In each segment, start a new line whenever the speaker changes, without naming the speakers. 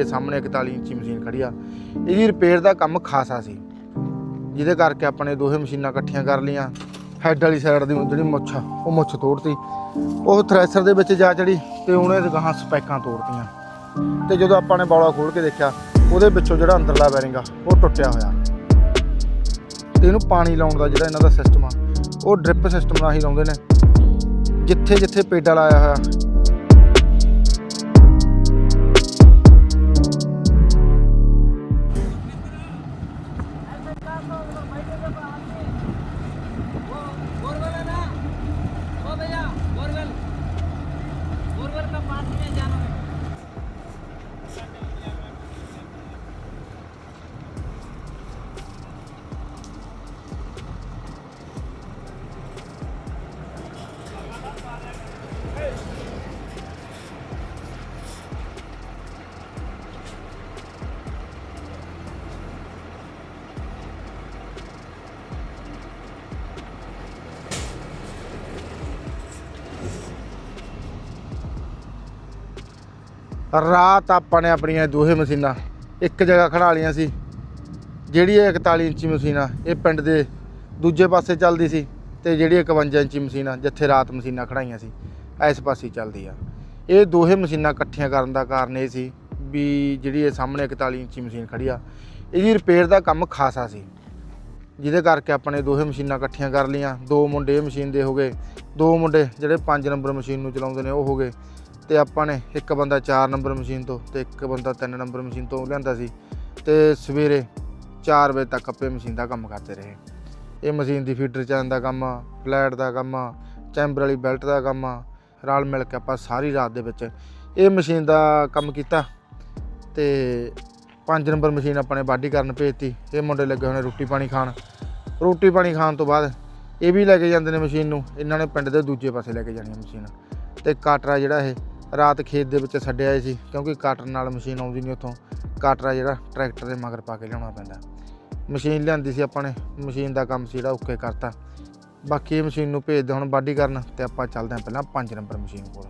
ਇਹ ਸਾਹਮਣੇ 41 ਇੰਚੀ ਮਸ਼ੀਨ ਖੜੀ ਆ। ਇਹਦੀ ਰਿਪੇਅਰ ਦਾ ਕੰਮ ਖਾਸਾ ਸੀ। ਜਿਹਦੇ ਕਰਕੇ ਆਪਾਂ ਦੋਹੇ ਮਸ਼ੀਨਾਂ ਇਕੱਠੀਆਂ ਕਰ ਲਈਆਂ। ਹੈੱਡ ਵਾਲੀ ਸਾਈਡ ਦੀ ਜਿਹੜੀ ਮੁੱਛ ਉਹ ਮੁੱਛ ਤੋੜਤੀ। ਉਹ ਥ੍ਰੈਸ਼ਰ ਦੇ ਵਿੱਚ ਜਾ ਚੜੀ ਤੇ ਉਹਨੇ ਗਾਹਾਂ ਸਪੈਕਾਂ ਤੋੜਤੀਆਂ। ਤੇ ਜਦੋਂ ਆਪਾਂ ਨੇ ਬੌਲਾ ਖੋਲ ਕੇ ਦੇਖਿਆ, ਉਹਦੇ ਵਿੱਚੋਂ ਜਿਹੜਾ ਅੰਦਰਲਾ ਬੈਰਿੰਗ ਆ, ਉਹ ਟੁੱਟਿਆ ਹੋਇਆ। ਤੇ ਇਹਨੂੰ ਪਾਣੀ ਲਾਉਣ ਦਾ ਜਿਹੜਾ ਇਹਨਾਂ ਦਾ ਸਿਸਟਮ ਆ, ਉਹ ਡ੍ਰਿਪ ਸਿਸਟਮ ਰਾਹੀਂ ਲਾਉਂਦੇ ਨੇ। ਜਿੱਥੇ ਜਿੱਥੇ ਪੇਡਾ ਲਾਇਆ ਹੋਇਆ ਰਾਤ ਆਪਾਂ ਨੇ ਆਪਣੀਆਂ ਦੋਹੇ ਮਸ਼ੀਨਾਂ, ਇੱਕ ਜਗ੍ਹਾ ਖੜਾ ਲਈਆਂ ਸੀ, ਜਿਹੜੀ ਇਹ 41 ਇੰਚੀ ਮਸ਼ੀਨ ਆ, ਇਹ ਪਿੰਡ ਦੇ ਦੂਜੇ ਪਾਸੇ ਚੱਲਦੀ ਸੀ ਤੇ ਜਿਹੜੀ ਇਹ 51 ਇੰਚੀ ਮਸ਼ੀਨ ਆ, ਜਿੱਥੇ ਰਾਤ ਮਸ਼ੀਨਾਂ ਖੜਾਈਆਂ ਸੀ, ਇਸ ਪਾਸੇ ਚੱਲਦੀ ਆ। ਇਹ ਦੋਹੇ ਮਸ਼ੀਨਾਂ ਇਕੱਠੀਆਂ ਕਰਨ ਦਾ ਕਾਰਨ ਇਹ ਸੀ ਵੀ ਜਿਹੜੀ ਇਹ ਸਾਹਮਣੇ 41 ਇੰਚੀ ਮਸ਼ੀਨ ਖੜੀ ਆ, ਇਹਦੀ ਰਿਪੇਅਰ ਦਾ ਕੰਮ ਖਾਸਾ ਸੀ। ਜਿਹਦੇ ਕਰਕੇ ਆਪਾਂ ਨੇ ਦੋਹੇ ਮਸ਼ੀਨਾਂ ਇਕੱਠੀਆਂ ਕਰ ਲਈਆਂ, ਦੋ ਮੁੰਡੇ ਇਹ ਮਸ਼ੀਨ ਦੇ ਹੋ ਗਏ, ਦੋ ਮੁੰਡੇ ਜਿਹੜੇ 5 ਨੰਬਰ ਮਸ਼ੀਨ ਨੂੰ ਚਲਾਉਂਦੇ ਨੇ ਉਹ ਹੋ ਗਏ। ਤੇ ਆਪਾਂ ਨੇ ਇੱਕ ਬੰਦਾ 4 ਨੰਬਰ ਮਸ਼ੀਨ ਤੋਂ ਤੇ ਇੱਕ ਬੰਦਾ 3 ਨੰਬਰ ਮਸ਼ੀਨ ਤੋਂ ਲਿਆਂਦਾ ਸੀ ਤੇ ਸਵੇਰੇ 4 ਵਜੇ ਤੱਕ ਆਪੇ ਮਸ਼ੀਨ ਦਾ ਕੰਮ ਕਰਦੇ ਰਹੇ। ਇਹ ਮਸ਼ੀਨ ਦੀ ਫੀਡਰ ਚੈਨ ਦਾ ਕੰਮ ਆ ਫਲੈਟ ਦਾ ਕੰਮ ਆ ਚੈਂਬਰ ਵਾਲੀ ਬੈਲਟ ਦਾ ਕੰਮ ਆ ਰਲ ਮਿਲ ਕੇ ਆਪਾਂ ਸਾਰੀ ਰਾਤ ਦੇ ਵਿੱਚ ਇਹ ਮਸ਼ੀਨ ਦਾ ਕੰਮ ਕੀਤਾ ਤੇ 5 ਨੰਬਰ ਮਸ਼ੀਨ ਆਪਾਂ ਨੇ ਬਾਡੀ ਕਰਨ ਭੇਜਤੀ। ਇਹ ਮੁੰਡੇ ਲੱਗੇ ਹੋਣੇ ਰੋਟੀ ਪਾਣੀ ਖਾਣ। ਰੋਟੀ ਪਾਣੀ ਖਾਣ ਤੋਂ ਬਾਅਦ ਇਹ ਵੀ ਲੈ ਕੇ ਜਾਂਦੇ ਨੇ ਮਸ਼ੀਨ ਨੂੰ। ਇਹਨਾਂ ਨੇ ਪਿੰਡ ਦੇ ਦੂਜੇ ਪਾਸੇ ਲੈ ਕੇ ਜਾਣੀ ਮਸ਼ੀਨ। ਤੇ ਕਾਟਰਾ ਜਿਹੜਾ ਇਹ ਰਾਤ ਖੇਤ ਦੇ ਵਿੱਚ ਛੱਡਿਆ ਆਏ ਸੀ, ਕਿਉਂਕਿ ਕਾਟਰ ਨਾਲ ਮਸ਼ੀਨ ਆਉਂਦੀ ਨਹੀਂ ਉੱਥੋਂ। ਕਾਟਰਾ ਜਿਹੜਾ ਟਰੈਕਟਰ ਦੇ ਮਗਰ ਪਾ ਕੇ ਲਿਆਉਣਾ ਪੈਂਦਾ। ਮਸ਼ੀਨ ਲਿਆਂਦੀ ਸੀ ਆਪਾਂ ਨੇ ਮਸ਼ੀਨ ਦਾ ਕੰਮ ਸੀ ਜਿਹੜਾ ਓਕੇ ਕਰਤਾ। ਬਾਕੀ ਇਹ ਮਸ਼ੀਨ ਨੂੰ ਭੇਜਦੇ ਹੁਣ ਬਾਡੀ ਕਰਨ ਤੇ ਆਪਾਂ ਚੱਲਦੇ ਹਾਂ ਪਹਿਲਾਂ 5 ਨੰਬਰ ਮਸ਼ੀਨ ਕੋਲ।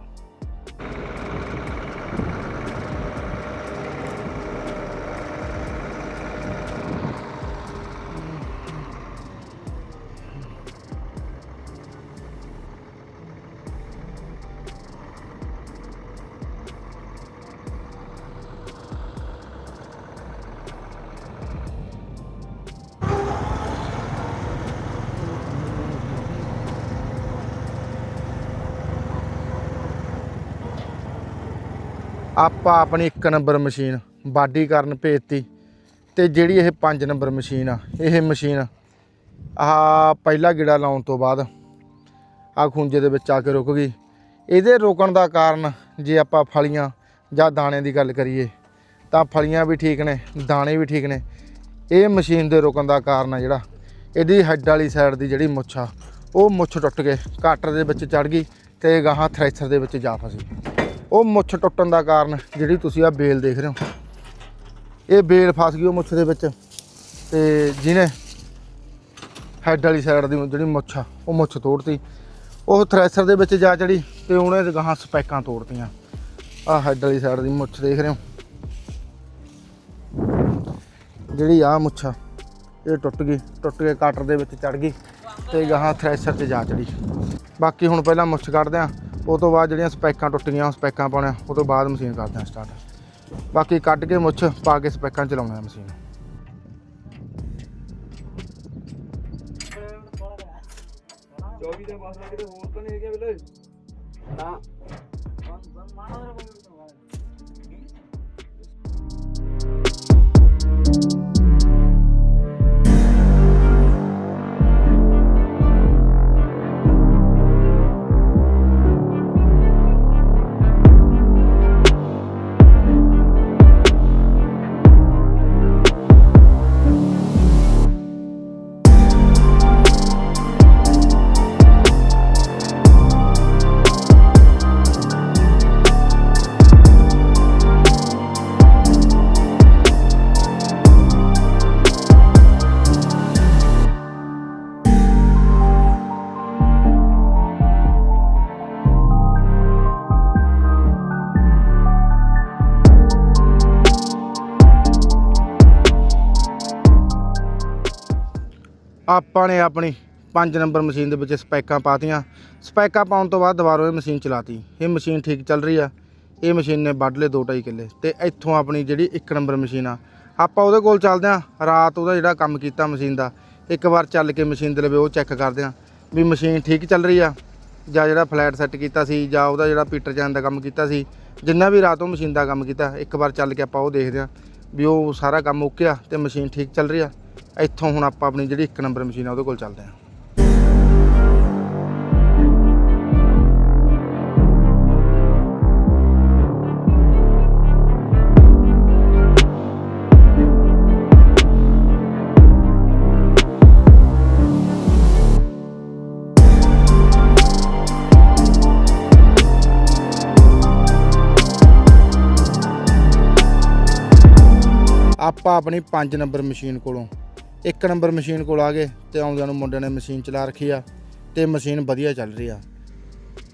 ਆਪਾਂ ਆਪਣੀ ਇੱਕ ਨੰਬਰ ਮਸ਼ੀਨ ਬਾਡੀ ਕਰਨ ਭੇਜਤੀ ਤੇ ਜਿਹੜੀ ਇਹ 5 ਨੰਬਰ ਮਸ਼ੀਨ ਆ, ਇਹ ਮਸ਼ੀਨ ਆਹ ਪਹਿਲਾ ਗਿੜਾ ਲਾਉਣ ਤੋਂ ਬਾਅਦ ਆ ਖੁੰਝੇ ਦੇ ਵਿੱਚ ਆ ਕੇ ਰੁਕ ਗਈ। ਇਹਦੇ ਰੁਕਣ ਦਾ ਕਾਰਨ ਜੇ ਆਪਾਂ ਫਲੀਆਂ ਜਾਂ ਦਾਣੇ ਦੀ ਗੱਲ ਕਰੀਏ, ਤਾਂ ਫਲੀਆਂ ਵੀ ਠੀਕ ਨੇ, ਦਾਣੇ ਵੀ ਠੀਕ ਨੇ। ਇਹ ਮਸ਼ੀਨ ਦੇ ਰੁਕਣ ਦਾ ਕਾਰਨ ਆ ਜਿਹੜਾ, ਇਹਦੀ ਹੈੱਡ ਵਾਲੀ ਸਾਈਡ ਦੀ ਜਿਹੜੀ ਮੁੱਛ ਆ, ਉਹ ਮੁੱਛ ਟੁੱਟ ਕੇ ਕਾਟਰ ਦੇ ਵਿੱਚ ਚੜ ਗਈ ਤੇ ਗਾਹਾਂ ਥ੍ਰੈਸ਼ਰ ਦੇ ਵਿੱਚ ਜਾ ਫਸੀ। ਉਹ ਮੁੱਛ ਟੁੱਟਣ ਦਾ ਕਾਰਨ ਜਿਹੜੀ ਤੁਸੀਂ ਆ ਬੇਲ ਦੇਖ ਰਹੇ ਹੋ। ਇਹ ਬੇਲ ਫਸ ਗਈ ਉਹ ਮੁੱਛ ਦੇ ਵਿੱਚ ਤੇ ਜਿਹਨੇ ਹੈੱਡ ਵਾਲੀ ਸਾਈਡ ਦੀ ਜਿਹੜੀ ਮੁੱਛ ਆ, ਉਹ ਮੁੱਛ ਤੋੜਤੀ। ਉਹ ਥ੍ਰੈਸ਼ਰ ਦੇ ਵਿੱਚ ਜਾ ਚੜੀ ਤੇ ਉਹਨੇ ਗਾਹਾਂ ਸਪੈਕਾਂ ਤੋੜਤੀਆਂ। ਆ ਹੈੱਡ ਵਾਲੀ ਸਾਈਡ ਦੀ ਮੁੱਛ ਦੇਖ ਰਹੇ ਹੋ। ਜਿਹੜੀ ਆ ਮੁੱਛ ਆ, ਇਹ ਟੁੱਟ ਗਈ, ਟੁੱਟ ਕੇ ਕਟਰ ਦੇ ਵਿੱਚ ਚੜ ਗਈ ਤੇ ਗਾਹਾਂ ਥ੍ਰੈਸ਼ਰ 'ਚ ਜਾ ਚੜੀ। ਬਾਕੀ ਹੁਣ ਪਹਿਲਾਂ ਮੁੱਛ ਕੱਢਦੇ ਆ। ਉਹ ਤੋਂ ਬਾਅਦ ਜਿਹੜੀਆਂ ਸਪੈਕਾਂ ਟੁੱਟੀਆਂ ਸਪੈਕਾਂ ਪਾਉਣਾ ਉਹ ਤੋਂ ਬਾਅਦ ਮਸ਼ੀਨ ਕਰਦੇ ਹਾਂ ਸਟਾਰਟ ਬਾਕੀ ਕੱਢ ਕੇ ਮੁੱਛ ਪਾ ਕੇ ਸਪੈਕਾਂ ਚਲਾਉਣਾ ਮਸ਼ੀਨ। ਚੌਵੀ ਦੇ ਬਾਅਦ ਕਿਤੇ ਹੋਰ ਤਾਂ ਨਹੀਂ ਹੈਗੇ ਬਿਲੇ ਨਾ। ਆਪਾਂ ਨੇ ਆਪਣੀ 5 ਨੰਬਰ ਮਸ਼ੀਨ ਦੇ ਵਿੱਚ ਸਪੈਕਾਂ ਪਾਤੀਆਂ। ਸਪੈਕਾਂ ਪਾਉਣ ਤੋਂ ਬਾਅਦ ਦੁਬਾਰਾ ਇਹ ਮਸ਼ੀਨ ਚਲਾਤੀ। ਇਹ ਮਸ਼ੀਨ ਠੀਕ ਚੱਲ ਰਹੀ ਆ। ਇਹ ਮਸ਼ੀਨ ਨੇ ਵੱਢ ਲਏ 2.5 ਕਿੱਲੇ। ਤੇ ਇੱਥੋਂ ਆਪਣੀ ਜਿਹੜੀ 1 ਨੰਬਰ ਮਸ਼ੀਨ ਆ, ਆਪਾਂ ਉਹਦੇ ਕੋਲ ਚੱਲਦੇ ਆ। ਰਾਤ ਉਹਦਾ ਜਿਹੜਾ ਕੰਮ ਕੀਤਾ ਮਸ਼ੀਨ ਦਾ, ਇੱਕ ਵਾਰ ਚੱਲ ਕੇ ਮਸ਼ੀਨ ਦੇ ਲਵੇ ਉਹ ਚੈੱਕ ਕਰਦੇ ਆ ਵੀ ਮਸ਼ੀਨ ਠੀਕ ਚੱਲ ਰਹੀ ਆ। ਜਾਂ ਜਿਹੜਾ ਫਲੈਟ ਸੈੱਟ ਕੀਤਾ ਸੀ, ਜਾਂ ਉਹਦਾ ਜਿਹੜਾ ਪੀਟਰ ਚੈਨ ਦਾ ਕੰਮ ਕੀਤਾ ਸੀ। ਜਿੰਨਾ ਵੀ ਰਾਤ ਉਹ ਮਸ਼ੀਨ ਦਾ ਕੰਮ ਕੀਤਾ, ਇੱਕ ਵਾਰ ਚੱਲ ਕੇ ਆਪਾਂ ਉਹ ਦੇਖਦੇ ਆ ਵੀ ਉਹ ਸਾਰਾ ਕੰਮ ਓਕੇ ਆ ਤੇ ਮਸ਼ੀਨ ਠੀਕ ਚੱਲ ਰਹੀ ਆ। ਇੱਥੋਂ ਹੁਣ ਆਪਾਂ ਆਪਣੀ ਜਿਹੜੀ 1 ਨੰਬਰ ਮਸ਼ੀਨ ਆ ਉਹਦੇ ਕੋਲ ਚੱਲਦੇ ਹਾਂ। ਆਪਾਂ ਆਪਣੀ 5 ਨੰਬਰ ਮਸ਼ੀਨ ਕੋਲੋਂ ਇੱਕ ਨੰਬਰ ਮਸ਼ੀਨ ਕੋਲ ਆ ਗਏ ਤੇ ਆਉਂਦਿਆਂ ਨੂੰ ਮੁੰਡੇ ਨੇ ਮਸ਼ੀਨ ਚਲਾ ਰੱਖੀ ਆ ਤੇ ਮਸ਼ੀਨ ਵਧੀਆ ਚੱਲ ਰਹੀ ਆ।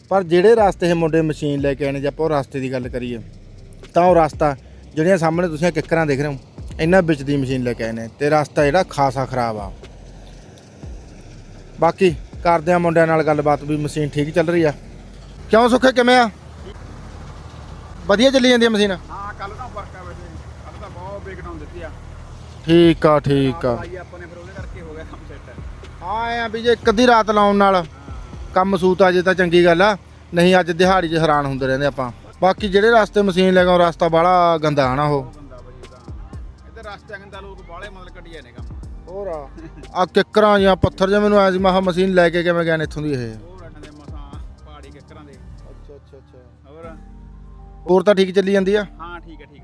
ਪਰ ਜਿਹੜੇ ਰਸਤੇ ਇਹ ਮੁੰਡੇ ਮਸ਼ੀਨ ਲੈ ਕੇ ਆਏ ਨੇ ਜੇ ਆਪਾਂ ਉਹ ਰਸਤੇ ਦੀ ਗੱਲ ਕਰੀਏ, ਤਾਂ ਉਹ ਰਸਤਾ ਜਿਹੜੀਆਂ ਸਾਹਮਣੇ ਤੁਸੀਂ ਕਿੱਕਰਾਂ ਦੇਖ ਰਹੇ ਹੋ, ਇਹਨਾਂ ਵਿੱਚ ਦੀ ਮਸ਼ੀਨ ਲੈ ਕੇ ਆਏ ਨੇ ਤੇ ਰਸਤਾ ਜਿਹੜਾ ਖਾਸਾ ਖਰਾਬ ਆ। ਬਾਕੀ ਕਰਦੇ ਆ ਮੁੰਡਿਆਂ ਨਾਲ ਗੱਲਬਾਤ ਵੀ ਮਸ਼ੀਨ ਠੀਕ ਚੱਲ ਰਹੀ ਆ। ਕਿਉਂ ਸੁੱਖੇ, ਕਿਵੇਂ ਆ? ਵਧੀਆ ਚੱਲੀ ਜਾਂਦੀ ਆ ਮਸ਼ੀਨ?
ਹਾਂ ਕੱਲ ਦਾ ਫ਼ਰਕ ਆ ਵੈਸੇ। ਕੱਲ ਤਾਂ ਬਹੁਤ ਬ੍ਰੇਕਡਾਊਨ ਦਿੱਤੀ ਆ।
ਠੀਕ ਆ ਠੀਕ ਆ।
ਭਾਈ ਆਪਾਂ ਨੇ ਫਿਰ ਉਹਦੇ ਕਰਕੇ ਹੋ ਗਿਆ ਕੰਮ ਸੈੱਟ
ਹਾਂ ਐ ਆ ਵੀ ਜੇ ਇੱਕ ਅੱਧੀ ਰਾਤ ਲਾਉਣ ਨਾਲ ਕੰਮ ਸੂਤ ਆ ਜੇ ਤਾਂ ਚੰਗੀ ਗੱਲ ਆ ਨਹੀਂ ਅੱਜ ਦਿਹਾੜੀ 'ਚ ਹੈਰਾਨ ਹੁੰਦੇ ਰਹਿੰਦੇ ਆਪਾਂ। ਬਾਕੀ ਜਿਹੜੇ ਰਸਤੇ ਮਸ਼ੀਨ ਲੈ ਕੇ ਉਹ ਰਸਤਾ ਬਾਹਲਾ ਗੰਦਾ ਆ ਨਾ ਉਹ।
ਬੰਦਾ ਬਈ ਤਾਂ ਇੱਧਰ ਰਸਤੇ ਅੰਦਰ ਲੋਕ ਬਾਹਲੇ ਮਤਲਬ ਕੱਢੀ ਜਾਂਦੇ ਕੰਮ।
ਹੋਰ ਆ ਆ ਕਿੱਕਰਾਂ ਜਾਂ ਪੱਥਰ ਜਿਹਾ ਮੈਨੂੰ ਸੀ ਮਹਾ ਮਸ਼ੀਨ ਲੈ ਕੇ ਕਿਵੇਂ ਗਏ ਨੇ ਇੱਥੋਂ ਦੀ ਇਹ।
ਉਹ ਰੰਨ ਦੇ ਮਸਾਂ ਪਹਾੜੀ ਕਿੱਕਰਾਂ ਦੇ।
ਅੱਛਾ ਅੱਛਾ ਅੱਛਾ।
ਹੋਰ?
ਹੋਰ ਤਾਂ ਠੀਕ ਚੱਲੀ ਜਾਂਦੀ ਆ?
ਹਾਂ ਠੀਕ ਹੈ ਠੀਕ ਹੈ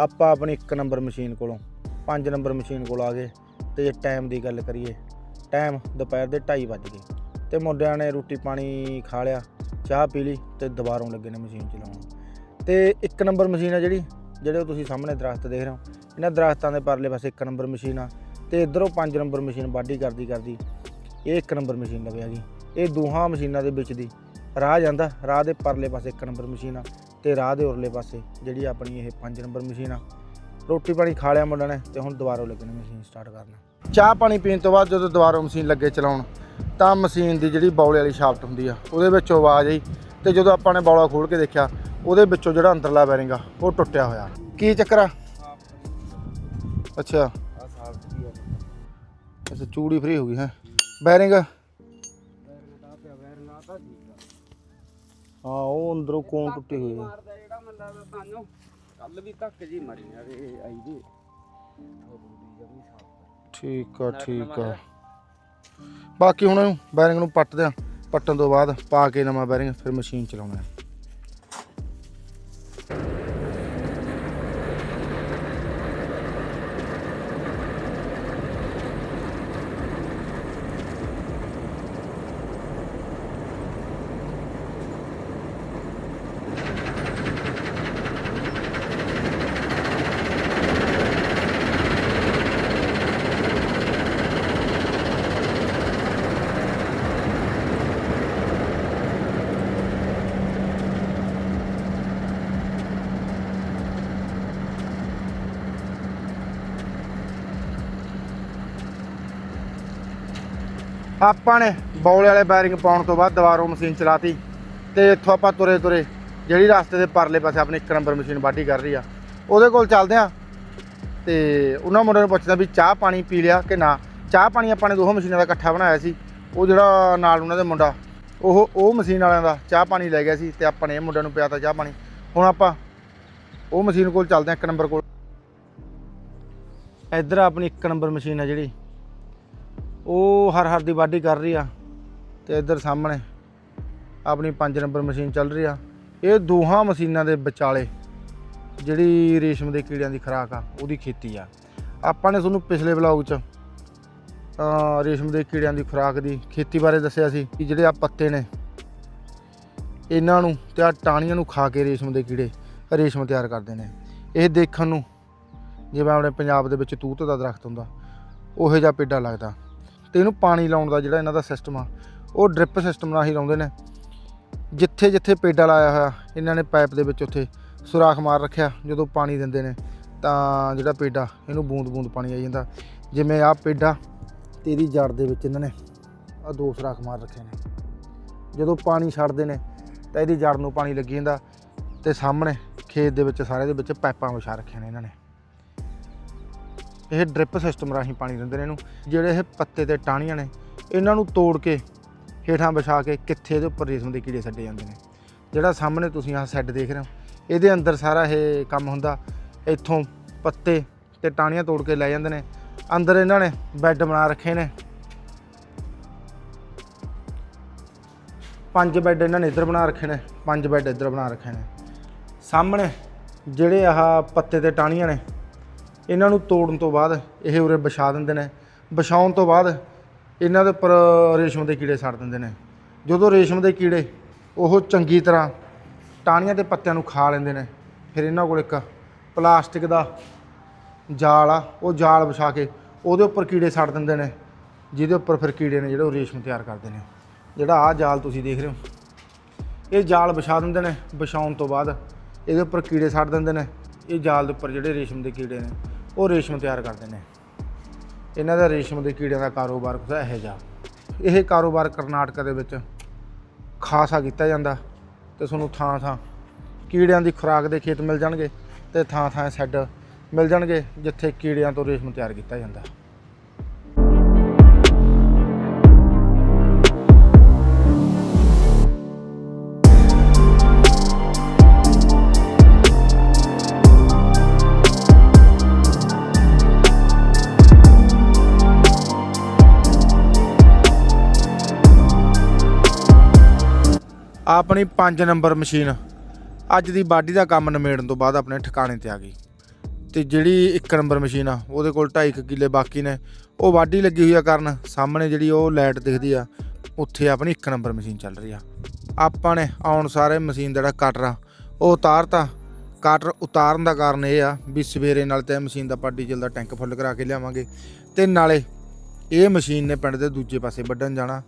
ਆਪਾਂ ਆਪਣੀ 1 ਨੰਬਰ ਮਸ਼ੀਨ ਕੋਲੋਂ 5 ਨੰਬਰ ਮਸ਼ੀਨ ਕੋਲ ਆ ਗਏ ਤੇ ਜੇ ਟਾਈਮ ਦੀ ਗੱਲ ਕਰੀਏ ਟਾਈਮ ਦੁਪਹਿਰ ਦੇ 2:30 ਵੱਜ ਗਏ ਤੇ ਮੁੰਡਿਆਂ ਨੇ ਰੋਟੀ ਪਾਣੀ ਖਾ ਲਿਆ, ਚਾਹ ਪੀ ਲਈ ਤੇ ਦੁਬਾਰੋਂ ਲੱਗੇ ਨੇ ਮਸ਼ੀਨ ਚਲਾਉਣ। ਤੇ 1 ਨੰਬਰ ਮਸ਼ੀਨ ਆ ਜਿਹੜੀ, ਜਿਹੜੇ ਤੁਸੀਂ ਸਾਹਮਣੇ ਦਰਖਤ ਦੇਖ ਰਹੇ ਹੋ, ਇਹਨਾਂ ਦਰਖਤਾਂ ਦੇ ਪਰਲੇ ਪਾਸੇ 1 ਨੰਬਰ ਮਸ਼ੀਨ ਆ ਤੇ ਇਧਰੋਂ 5 ਨੰਬਰ ਮਸ਼ੀਨ ਵਾਢੀ ਕਰਦੀ ਕਰਦੀ ਇਹ 1 ਨੰਬਰ ਮਸ਼ੀਨ ਲਵੇ ਆ ਗਈ। ਇਹ ਦੋਹਾਂ ਮਸ਼ੀਨਾਂ ਦੇ ਵਿੱਚ ਦੀ ਰਾਹ ਜਾਂਦਾ, ਰਾਹ ਦੇ ਪਰਲੇ ਪਾਸੇ 1 ਨੰਬਰ ਮਸ਼ੀਨ ਆ। ਤੇ ਰਾਹ ਦੇ ਉਰਲੇ ਪਾਸੇ, ਜਿਹੜੀ ਆਪਣੀ ਇਹ 5 ਨੰਬਰ ਮਸ਼ੀਨ ਆ। ਰੋਟੀ ਪਾਣੀ ਖਾ ਲਿਆ ਮੁੰਡਾ ਨੇ ਤੇ ਹੁਣ ਦੁਬਾਰਾ ਲੱਗਣੀ ਮਸ਼ੀਨ ਸਟਾਰਟ ਕਰਨਾ। ਚਾਹ ਪਾਣੀ ਪੀਣ ਤੋਂ ਬਾਅਦ ਜਦੋਂ ਦੁਬਾਰਾ ਮਸ਼ੀਨ ਲੱਗੇ ਚਲਾਉਣ, ਤਾਂ ਮਸ਼ੀਨ ਦੀ ਜਿਹੜੀ ਬੌਲੇ ਵਾਲੀ ਸ਼ਾਫਟ ਹੁੰਦੀ ਆ, ਉਹਦੇ ਵਿੱਚੋਂ ਆਵਾਜ਼ ਆਈ ਤੇ ਜਦੋਂ ਆਪਾਂ ਨੇ ਬੌਲਾ ਖੋਲ ਕੇ ਦੇਖਿਆ, ਉਹਦੇ ਵਿੱਚੋਂ ਜਿਹੜਾ ਅੰਦਰਲਾ ਬੈਰਿੰਗ ਆ, ਉਹ ਟੁੱਟਿਆ ਹੋਇਆ। ਕੀ ਚੱਕਰ ਆ? ਅੱਛਾ। ਅੱਛਾ, ਚੂੜੀ ਫਰੀ ਹੋ ਗਈ ਹੈ। ਬੈਰਿੰਗ? ਹਾਂ ਉਹ ਅੰਦਰੋਂ ਕੋਣ ਟੁੱਟੀ ਹੋਈ ਹੈ?
ਮਾਰਦਾ ਜਿਹੜਾ ਮੰਦਾ ਸਾਨੂੰ। ਕੱਲ ਵੀ ਧੱਕ ਜੀ ਮਾਰੀ ਯਾਰ ਇਹ ਆਈ ਜੀ।
ਠੀਕ ਆ ਠੀਕ ਆ। ਬਾਕੀ ਹੁਣ ਇਹਨੂੰ ਬੈਰਿੰਗ ਨੂੰ ਪੱਟ ਦਿਆਂ ਪੱਟਣ ਤੋਂ ਬਾਅਦ ਪਾ ਕੇ ਨਵਾਂ ਬੈਰਿੰਗ ਫਿਰ ਮਸ਼ੀਨ ਚਲਾਉਣਾ ਹੈ। ਆਪਾਂ ਨੇ ਬੌਲੇ ਵਾਲੇ ਬੈਰਿੰਗ ਪਾਉਣ ਤੋਂ ਬਾਅਦ ਦੁਬਾਰਾ ਮਸ਼ੀਨ ਚਲਾਤੀ ਤੇ ਇੱਥੋਂ ਆਪਾਂ ਤੁਰੇ ਤੁਰੇ ਜਿਹੜੀ ਰਸਤੇ ਦੇ ਪਰਲੇ ਪਾਸੇ ਆਪਣੀ ਇੱਕ ਨੰਬਰ ਮਸ਼ੀਨ ਵਾਢੀ ਕਰ ਰਹੀ ਆ। ਉਹਦੇ ਕੋਲ ਚੱਲਦੇ ਆ ਤੇ ਉਹਨਾਂ ਮੁੰਡਿਆਂ ਨੂੰ ਪੁੱਛਦਾ ਵੀ ਚਾਹ ਪਾਣੀ ਪੀ ਲਿਆ ਕਿ ਨਾ? ਚਾਹ ਪਾਣੀ ਆਪਾਂ ਨੇ ਦੋਹਾਂ ਮਸ਼ੀਨਾਂ ਦਾ ਇਕੱਠਾ ਬਣਾਇਆ ਸੀ। ਉਹ ਜਿਹੜਾ ਨਾਲ ਉਹਨਾਂ ਦੇ ਮੁੰਡਾ, ਉਹ ਉਹ ਮਸ਼ੀਨ ਵਾਲਿਆਂ ਦਾ ਚਾਹ ਪਾਣੀ ਲੈ ਗਿਆ ਸੀ ਤੇ ਆਪਾਂ ਨੇ ਇਹ ਮੁੰਡਿਆਂ ਨੂੰ ਪਿਆਤਾ ਚਾਹ ਪਾਣੀ। ਹੁਣ ਆਪਾਂ ਉਹ ਮਸ਼ੀਨ ਕੋਲ ਚੱਲਦੇ ਆ ਇੱਕ ਨੰਬਰ ਕੋਲ। ਇੱਧਰ ਆਪਣੀ ਇੱਕ ਨੰਬਰ ਮਸ਼ੀਨ ਆ ਜਿਹੜੀ। ਉਹ ਹਰ ਹਰ ਦੀ ਵਾਢੀ ਕਰ ਰਹੀ ਆ ਤੇ ਇੱਧਰ ਸਾਹਮਣੇ ਆਪਣੀ 5 ਨੰਬਰ ਮਸ਼ੀਨ ਚੱਲ ਰਹੀ ਆ। ਇਹ ਦੋਹਾਂ ਮਸ਼ੀਨਾਂ ਦੇ ਵਿਚਾਲੇ ਜਿਹੜੀ ਰੇਸ਼ਮ ਦੇ ਕੀੜਿਆਂ ਦੀ ਖੁਰਾਕ ਆ, ਉਹਦੀ ਖੇਤੀ ਆ। ਆਪਾਂ ਨੇ ਤੁਹਾਨੂੰ ਪਿਛਲੇ ਵਲੌਗ 'ਚ ਰੇਸ਼ਮ ਦੇ ਕੀੜਿਆਂ ਦੀ ਖੁਰਾਕ ਦੀ ਖੇਤੀ ਬਾਰੇ ਦੱਸਿਆ ਸੀ ਕਿ ਜਿਹੜੇ ਆ ਪੱਤੇ ਨੇ, ਇਹਨਾਂ ਨੂੰ ਤੇ ਆ ਟਾਹਣੀਆਂ ਨੂੰ ਖਾ ਕੇ ਰੇਸ਼ਮ ਦੇ ਕੀੜੇ, ਰੇਸ਼ਮ ਤਿਆਰ ਕਰਦੇ ਨੇ। ਇਹ ਦੇਖਣ ਨੂੰ, ਜਿਵੇਂ ਆਪਣੇ ਪੰਜਾਬ ਦੇ ਵਿੱਚ ਤੂਤ ਦਾ ਦਰਖਤ ਹੁੰਦਾ, ਉਹੋ ਜਿਹਾ ਪੇਡਾ ਲੱਗਦਾ। ਤੇ ਇਹਨੂੰ ਪਾਣੀ ਲਾਉਣ ਦਾ ਜਿਹੜਾ ਇਹਨਾਂ ਦਾ ਸਿਸਟਮ ਆ, ਉਹ ਡ੍ਰਿਪ ਸਿਸਟਮ ਨਾਲ ਹੀ ਲਾਉਂਦੇ ਨੇ। ਜਿੱਥੇ ਜਿੱਥੇ ਪੇਡਾ ਲਾਇਆ ਹੋਇਆ, ਇਹਨਾਂ ਨੇ ਪਾਈਪ ਦੇ ਵਿੱਚ ਉੱਥੇ ਸੁਰਾਖ ਮਾਰ ਰੱਖਿਆ, ਜਦੋਂ ਪਾਣੀ ਦਿੰਦੇ ਨੇ, ਤਾਂ ਜਿਹੜਾ ਪੇਡਾ, ਇਹਨੂੰ ਬੂੰਦ ਬੂੰਦ ਪਾਣੀ ਆਈ ਜਾਂਦਾ। ਜਿਵੇਂ ਆਹ ਪੇਡਾ, ਤੇ ਇਹਦੀ ਜੜ ਦੇ ਵਿੱਚ ਇਹਨਾਂ ਨੇ ਆ ਦੋ ਸੁਰਾਖ ਮਾਰ ਰੱਖੇ ਨੇ। ਜਦੋਂ ਪਾਣੀ ਛੱਡਦੇ ਨੇ, ਤਾਂ ਇਹਦੀ ਜੜ ਨੂੰ ਪਾਣੀ ਲੱਗੀ ਜਾਂਦਾ, ਤੇ ਸਾਹਮਣੇ ਖੇਤ ਦੇ ਵਿੱਚ ਸਾਰੇ ਦੇ ਵਿੱਚ ਪਾਈਪਾਂ ਵਿਛਾ ਰੱਖੀਆਂ ਨੇ ਇਹਨਾਂ ਨੇ। ਇਹ ਡ੍ਰਿਪ ਸਿਸਟਮ ਰਾਹੀਂ ਪਾਣੀ ਦਿੰਦੇ ਨੇ ਇਹਨੂੰ। ਜਿਹੜੇ ਇਹ ਪੱਤੇ ਤੇ ਟਾਹਣੀਆਂ ਨੇ, ਇਹਨਾਂ ਨੂੰ ਤੋੜ ਕੇ ਹੇਠਾਂ ਵਿਛਾ ਕੇ ਕਿੱਥੇ ਇਹਦੇ ਉੱਪਰ ਰੇਸ਼ਮ ਦੇ ਕੀੜੇ ਛੱਡੇ ਜਾਂਦੇ ਨੇ। ਜਿਹੜਾ ਸਾਹਮਣੇ ਤੁਸੀਂ ਆਹ ਸੈੱਡ ਦੇਖ ਰਹੇ ਹੋ, ਇਹਦੇ ਅੰਦਰ ਸਾਰਾ ਇਹ ਕੰਮ ਹੁੰਦਾ। ਇੱਥੋਂ ਪੱਤੇ ਤੇ ਟਾਹਣੀਆਂ ਤੋੜ ਕੇ ਲੈ ਜਾਂਦੇ ਨੇ। ਅੰਦਰ ਇਹਨਾਂ ਨੇ ਬੈੱਡ ਬਣਾ ਰੱਖੇ ਨੇ। ਪੰਜ ਬੈੱਡ ਇਹਨਾਂ ਨੇ ਇੱਧਰ ਬਣਾ ਰੱਖੇ ਨੇ, ਪੰਜ ਬੈੱਡ ਇੱਧਰ ਬਣਾ ਰੱਖੇ ਨੇ। ਸਾਹਮਣੇ ਜਿਹੜੇ ਆਹ ਪੱਤੇ ਤੇ ਟਾਹਣੀਆਂ ਨੇ ਇਹਨਾਂ ਨੂੰ ਤੋੜਨ ਤੋਂ ਬਾਅਦ ਇਹ ਉਰੇ ਵਿਛਾ ਦਿੰਦੇ ਨੇ। ਵਿਛਾਉਣ ਤੋਂ ਬਾਅਦ ਇਹਨਾਂ ਦੇ ਉੱਪਰ ਰੇਸ਼ਮ ਦੇ ਕੀੜੇ ਛੱਡ ਦਿੰਦੇ ਨੇ। ਜਦੋਂ ਰੇਸ਼ਮ ਦੇ ਕੀੜੇ ਉਹ ਚੰਗੀ ਤਰ੍ਹਾਂ ਟਾਹਣੀਆਂ ਦੇ ਪੱਤਿਆਂ ਨੂੰ ਖਾ ਲੈਂਦੇ ਨੇ, ਫਿਰ ਇਹਨਾਂ ਕੋਲ ਇੱਕ ਪਲਾਸਟਿਕ ਦਾ ਜਾਲ ਆ, ਉਹ ਜਾਲ ਵਿਛਾ ਕੇ ਉਹਦੇ ਉੱਪਰ ਕੀੜੇ ਸੜ ਦਿੰਦੇ ਨੇ, ਜਿਹਦੇ ਉੱਪਰ ਫਿਰ ਕੀੜੇ ਨੇ ਜਿਹੜੇ ਉਹ ਰੇਸ਼ਮ ਤਿਆਰ ਕਰਦੇ ਨੇ। ਜਿਹੜਾ ਆਹ ਜਾਲ ਤੁਸੀਂ ਦੇਖ ਰਹੇ ਹੋ, ਇਹ ਜਾਲ ਵਿਛਾ ਦਿੰਦੇ ਨੇ। ਵਿਛਾਉਣ ਤੋਂ ਬਾਅਦ ਇਹਦੇ ਉੱਪਰ ਕੀੜੇ ਛੱਡ ਦਿੰਦੇ ਨੇ। ਇਹ ਜਾਲ ਦੇ ਉੱਪਰ ਜਿਹੜੇ ਰੇਸ਼ਮ ਦੇ ਕੀੜੇ ਨੇ ਉਹ ਰੇਸ਼ਮ ਤਿਆਰ ਕਰਦੇ ਨੇ। ਇਹਨਾਂ ਦਾ ਰੇਸ਼ਮ ਦੇ ਕੀੜਿਆਂ ਦਾ ਕਾਰੋਬਾਰ ਕੁਝ ਇਹੋ ਜਿਹਾ। ਇਹ ਕਾਰੋਬਾਰ ਕਰਨਾਟਕ ਦੇ ਵਿੱਚ ਖਾਸਾ ਕੀਤਾ ਜਾਂਦਾ ਤੇ ਤੁਹਾਨੂੰ ਥਾਂ ਥਾਂ ਕੀੜਿਆਂ ਦੀ ਖੁਰਾਕ ਦੇ ਖੇਤ ਮਿਲ ਜਾਣਗੇ ਤੇ ਥਾਂ ਥਾਂ ਸੈੱਡ ਮਿਲ ਜਾਣਗੇ, ਜਿੱਥੇ ਕੀੜਿਆਂ ਤੋਂ ਰੇਸ਼ਮ ਤਿਆਰ ਕੀਤਾ ਜਾਂਦਾ। ਆਪਣੀ 5 ਨੰਬਰ ਮਸ਼ੀਨ ਅੱਜ ਦੀ ਬਾਡੀ ਦਾ ਕੰਮ ਨਿਮੇੜਨ ਤੋਂ ਬਾਅਦ ਆਪਣੇ ਠਿਕਾਣੇ ਤੇ ਆ ਗਈ। ਤੇ ਜਿਹੜੀ 1 ਨੰਬਰ ਮਸ਼ੀਨ ਆ, ਉਹਦੇ ਕੋਲ 2.5 ਕਿੱਲੇ ਬਾਕੀ ਨੇ। ਉਹ ਵਾਢੀ ਲੱਗੀ ਹੋਈ ਆ ਕਰਨ, ਸਾਹਮਣੇ ਜਿਹੜੀ ਉਹ ਲਾਈਟ ਦਿਖਦੀ ਆ, ਉੱਥੇ ਆਪਣੀ 1 ਨੰਬਰ ਮਸ਼ੀਨ ਚੱਲ ਰਹੀ ਆ। ਆਪਾਂ ਨੇ ਆਉਣ ਸਾਰੇ ਮਸ਼ੀਨ ਦਾ ਜਿਹੜਾ ਕਟਰ ਆ, ਉਹ ਉਤਾਰਤਾ। ਕਟਰ ਉਤਾਰਨ ਦਾ ਕਾਰਨ ਇਹ ਆ ਵੀ ਸਵੇਰੇ ਨਾਲ ਤੇ ਮਸ਼ੀਨ ਦਾ ਪਾਡੀ ਡੀਜ਼ਲ ਦਾ ਟੈਂਕ ਫੁੱਲ ਕਰਾ ਕੇ ਲਿਆਵਾਂਗੇ। ਤੇ ਨਾਲੇ ਇਹ ਮਸ਼ੀਨ ਨੇ ਪਿੰਡ ਦੇ ਦੂਜੇ ਪਾਸੇ ਵੱਢਣ ਜਾਣਾ,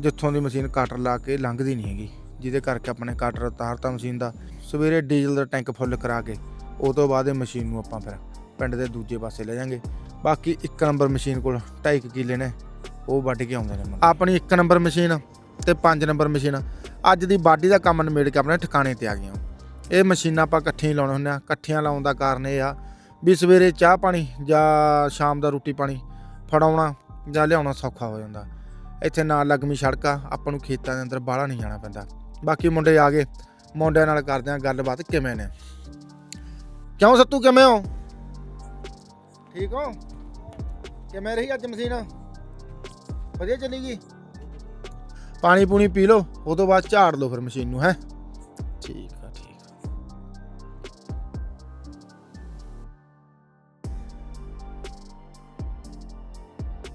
ਜਿੱਥੋਂ ਦੀ ਮਸ਼ੀਨ ਕਟਰ ਲਾ ਕੇ ਲੰਘਦੀ ਨਹੀਂ ਹੈਗੀ। ਜਿਹਦੇ ਕਰਕੇ ਆਪਣੇ ਕਟਰ ਉਤਾਰਤਾ ਮਸ਼ੀਨ ਦਾ। ਸਵੇਰੇ ਡੀਜ਼ਲ ਦਾ ਟੈਂਕ ਫੁੱਲ ਕਰਾ ਕੇ, ਉਹ ਤੋਂ ਬਾਅਦ ਇਹ ਮਸ਼ੀਨ ਨੂੰ ਆਪਾਂ ਫਿਰ ਪਿੰਡ ਦੇ ਦੂਜੇ ਪਾਸੇ ਲੈ ਜਾਾਂਗੇ। ਬਾਕੀ ਇੱਕ ਨੰਬਰ ਮਸ਼ੀਨ ਕੋਲ 2.5 ਕਿੱਲੇ ਨੇ, ਉਹ ਵੱਢ ਕੇ ਆਉਂਦੇ ਨੇ ਆਪਣੀ ਇੱਕ ਨੰਬਰ ਮਸ਼ੀਨ ਤੇ 5 ਨੰਬਰ ਮਸ਼ੀਨ ਅੱਜ ਦੀ ਬਾਡੀ ਦਾ ਕੰਮ ਨਿਮੇੜ ਕੇ ਆਪਣੇ ਠਿਕਾਣੇ ਤੇ ਆ ਗਈਆਂ ਇਹ ਮਸ਼ੀਨਾਂ ਆਪਾਂ ਇਕੱਠੀਆਂ ਹੀ ਲਾਉਣੇ ਹੁੰਦੇ ਆ ਇਕੱਠੀਆਂ ਲਾਉਣ ਦਾ ਕਾਰਨ ਇਹ ਆ ਵੀ ਸਵੇਰੇ ਚਾਹ ਪਾਣੀ ਜਾਂ ਸ਼ਾਮ ਦਾ ਰੋਟੀ ਪਾਣੀ ਫੜਾਉਣਾ ਜਾਂ ਲਿਆਉਣਾ ਸੌਖਾ ਹੋ ਜਾਂਦਾ। ਇੱਥੇ ਨਾਲ ਲੱਗਮੀ ਸੜਕ ਆ, ਆਪਾਂ ਨੂੰ ਖੇਤਾਂ ਦੇ ਅੰਦਰ ਬਾਹਲਾ ਨਹੀਂ ਜਾਣਾ ਪੈਂਦਾ। ਬਾਕੀ ਮੁੰਡੇ ਆ ਗਏ। ਮੁੰਡਿਆਂ ਨਾਲ ਕਰਦੇ ਆ ਗੱਲਬਾਤ, ਕਿਵੇਂ ਨੇ? ਕਿਉਂ ਸੱਤੂ, ਕਿਵੇਂ ਹੋ? ਠੀਕ ਹੋ? ਕਿਵੇਂ ਰਹੀ ਅੱਜ ਮਸ਼ੀਨ? ਵਧੀਆ ਚੱਲੀ ਗਈ? ਪਾਣੀ ਪੂਣੀ ਪੀ ਲਓ, ਉਹ ਤੋਂ ਬਾਅਦ ਝਾੜ ਲਓ ਫਿਰ ਮਸ਼ੀਨ ਨੂੰ, ਹੈ? ਠੀਕ।